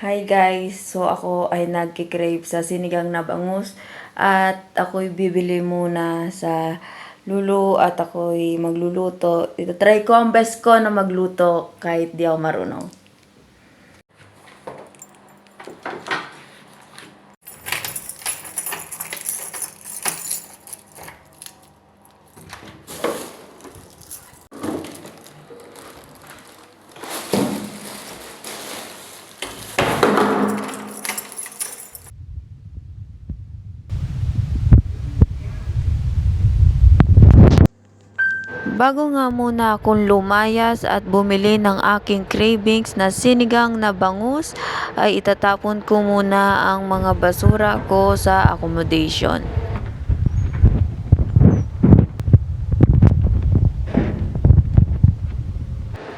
Hi guys! So ako ay nagkikrave sa sinigang na bangus at ako'y bibili muna sa Lulu at ako'y magluluto. Ito try ko ang best ko na magluto kahit di ako marunong. Bago nga muna akong lumayas at bumili ng aking cravings na sinigang na bangus, ay itatapon ko muna ang mga basura ko sa accommodation.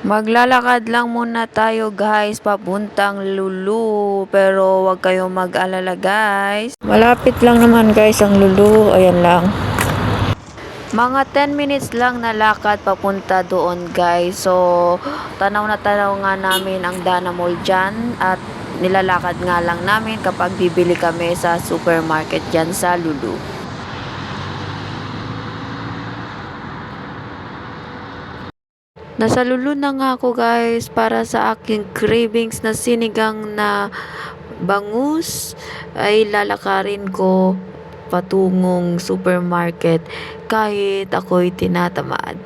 Maglalakad lang muna tayo guys papuntang Lulu pero wag kayong mag-alala guys. Malapit lang naman guys ang Lulu, ayan lang. Mga 10 minutes lang na lakad papunta doon guys. So, tanaw na tanaw nga namin ang Dana Mall dyan at nilalakad nga lang namin kapag bibili kami sa supermarket dyan sa Lulu. Nasa Lulu na nga ako guys para sa aking cravings na sinigang na bangus ay lalakarin ko patungong supermarket kahit ako'y tinatamad.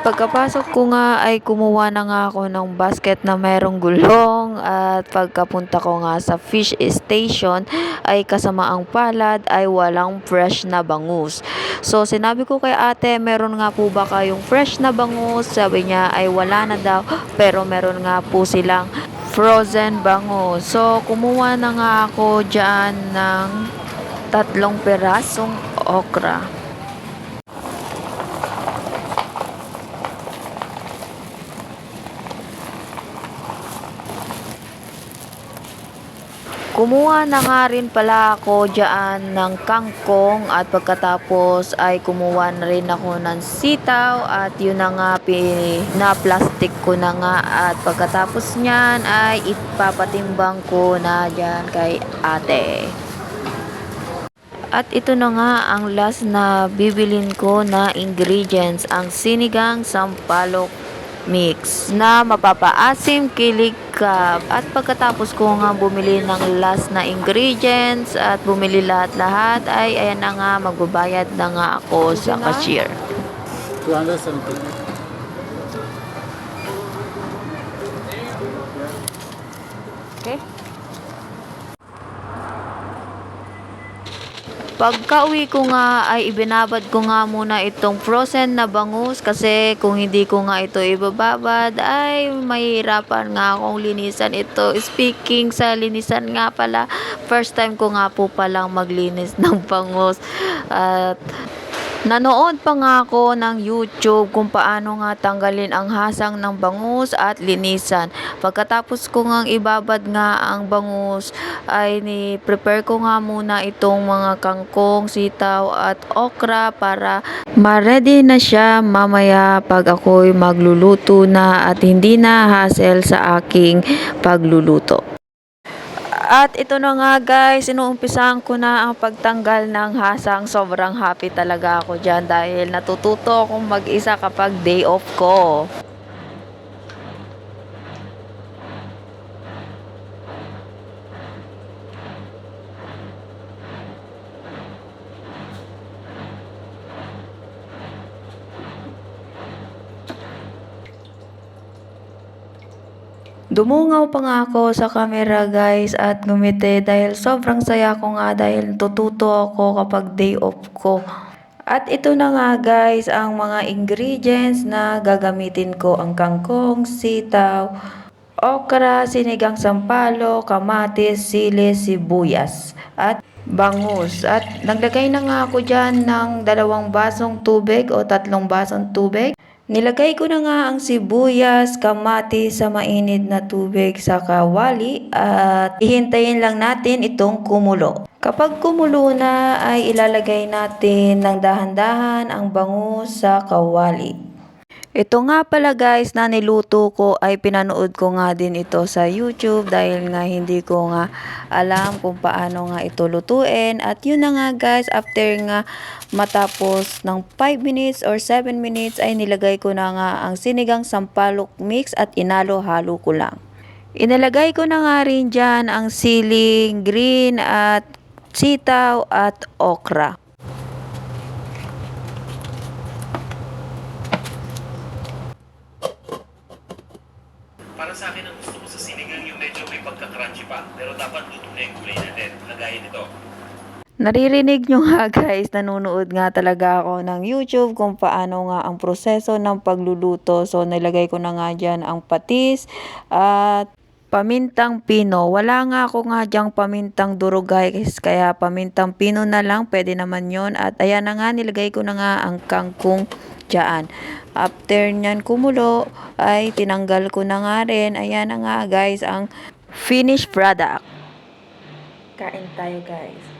Pagkapasok ko nga ay kumuha na nga ako ng basket na merong gulong at pagkapunta ko nga sa fish station ay kasama ang palad ay walang fresh na bangus. So sinabi ko kay ate meron nga po ba kayong fresh na bangus? Sabi niya ay wala na daw pero meron nga po silang frozen bangus. So kumuha na nga ako dyan ng tatlong perasong okra. Kumuha na nga rin pala ako dyan ng kangkong at pagkatapos ay kumuha na rin ako ng sitaw at yun na nga na plastic ko na nga at pagkatapos niyan ay ipapatimbang ko na dyan kay ate. At ito na nga ang last na bibilin ko na ingredients, ang sinigang sampalok mix na mapapaasim kilig ka. At pagkatapos ko nga bumili ng last na ingredients at bumili lahat-lahat ay ayan na nga magbabayad na nga ako sa cashier. 270. Pagka uwi ko nga ay ibinabad ko nga muna itong frozen na bangus kasi kung hindi ko nga ito ibababad ay mahirapan nga akong linisan ito. Speaking sa linisan nga pala, first time ko nga po palang maglinis ng bangus. At Nanood pa nga ako ng YouTube kung paano nga tanggalin ang hasang ng bangus at linisan. Pagkatapos ko nga ibabad nga ang bangus, ay ni-prepare ko nga muna itong mga kangkong, sitaw at okra para ma-ready na siya mamaya pag ako'y magluluto na at hindi na hassle sa aking pagluluto. At ito na nga guys, inuumpisahan ko na ang pagtanggal ng hasang. Sobrang happy talaga ako dyan dahil natututo akong mag-isa kapag day off ko. Dumungaw pa nga ako sa camera guys at ngumiti dahil sobrang saya ko nga dahil tututo ako kapag day off ko. At ito na nga guys ang mga ingredients na gagamitin ko ang kangkong, sitaw, okra, sinigang sampalo, kamatis, sili, sibuyas, at bangus. At naglagay na nga ako dyan ng dalawang basong tubig o tatlong basong tubig. Nilagay ko na nga ang sibuyas, kamatis sa mainit na tubig sa kawali at ihintayin lang natin itong kumulo. Kapag kumulo na ay ilalagay natin ng dahan-dahan ang bangus sa kawali. Ito nga pala guys na niluto ko ay pinanood ko nga din ito sa YouTube dahil nga hindi ko nga alam kung paano nga ito lutuin at yun na nga guys after nga matapos ng 5 minutes or 7 minutes ay nilagay ko na nga ang sinigang sampalok mix at inalo-halo ko lang. Inilagay ko na nga rin dyan ang siling green at sitaw at okra. Para sa akin, ang gusto ko sa sinigang yung medyo may pagka-crunchy pa. Pero dapat luto na yung gulay natin. Kagaya nito. Naririnig nyo nga guys, nanonood nga talaga ako ng YouTube kung paano nga ang proseso ng pagluluto. So nilagay ko na nga dyan ang patis at pamintang pino. Wala nga ako nga dyang pamintang durog guys, kaya pamintang pino na lang, pwede naman yon At ayan na nga, nilagay ko na nga ang kangkong dyan. After nyan kumulo, ay tinanggal ko na nga rin. Ayan na nga guys, ang finished product. Kain tayo guys.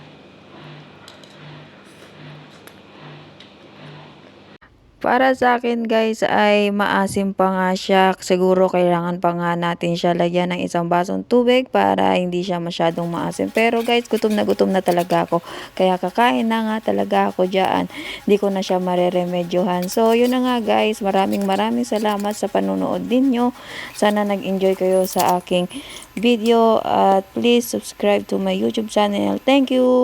Para sa akin guys ay maasim pa nga siya. Siguro kailangan pa nga natin siya lagyan ng isang basong tubig para hindi siya masyadong maasim. Pero guys, gutom na gutom na talaga ako. Kaya kakain na nga talaga ako dyan. Hindi ko na siya mareremedyohan. So yun na nga guys. Maraming maraming salamat sa panonood ninyo. Sana nag-enjoy kayo sa aking video. At please subscribe to my YouTube channel. Thank you!